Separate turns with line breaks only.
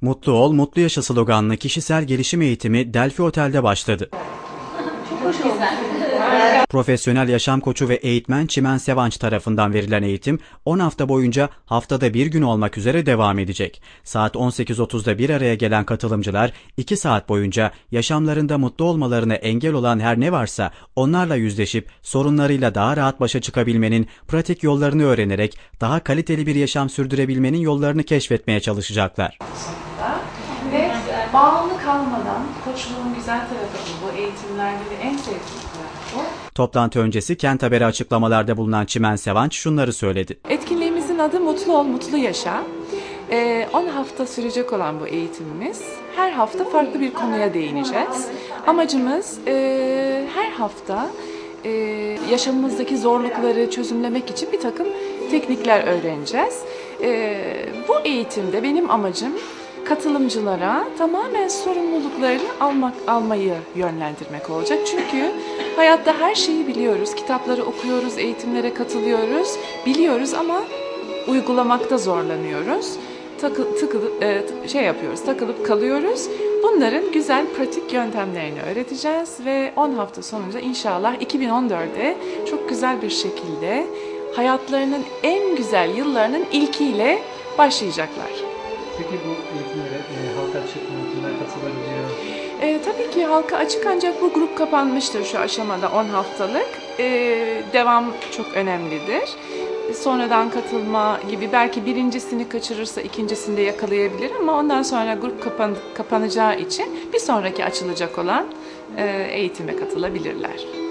Mutlu ol, mutlu yaşa sloganlı kişisel gelişim eğitimi Delphi Otel'de başladı. Profesyonel yaşam koçu ve eğitmen Çimen Sevanç tarafından verilen eğitim 10 hafta boyunca haftada bir gün olmak üzere devam edecek. Saat 18.30'da bir araya gelen katılımcılar 2 saat boyunca yaşamlarında mutlu olmalarına engel olan her ne varsa onlarla yüzleşip sorunlarıyla daha rahat başa çıkabilmenin pratik yollarını öğrenerek daha kaliteli bir yaşam sürdürebilmenin yollarını keşfetmeye çalışacaklar.
Ve bağımlı kalmadan koçluğun güzel tarafı bu. Bu eğitimlerde de en sevdiğim taraf bu.
Toplantı öncesi Kent Haber'e açıklamalarda bulunan Çimen Sevanç şunları söyledi.
Etkinliğimizin adı Mutlu Ol, Mutlu Yaşa. Ee, 10 hafta sürecek olan bu eğitimimiz her hafta farklı bir konuya değineceğiz. Amacımız e, her hafta e, yaşamımızdaki zorlukları çözümlemek için bir takım teknikler öğreneceğiz. E, bu eğitimde benim amacım katılımcılara tamamen sorumluluklarını almak almayı yönlendirmek olacak. Çünkü hayatta her şeyi biliyoruz. Kitapları okuyoruz, eğitimlere katılıyoruz, biliyoruz ama uygulamakta zorlanıyoruz. Takı, tıkılı, e, şey yapıyoruz, takılıp kalıyoruz. Bunların güzel pratik yöntemlerini öğreteceğiz ve 10 hafta sonunda inşallah 2014'de çok güzel bir şekilde hayatlarının en güzel yıllarının ilkiyle başlayacaklar.
Peki bu eğitimlere e, halka açık mı? Kimler katılabiliyor?
E, tabii ki halka açık ancak bu grup kapanmıştır şu aşamada 10 haftalık. E, devam çok önemlidir. Sonradan katılma gibi belki birincisini kaçırırsa ikincisinde yakalayabilir ama ondan sonra grup kapan, kapanacağı için bir sonraki açılacak olan e, eğitime katılabilirler.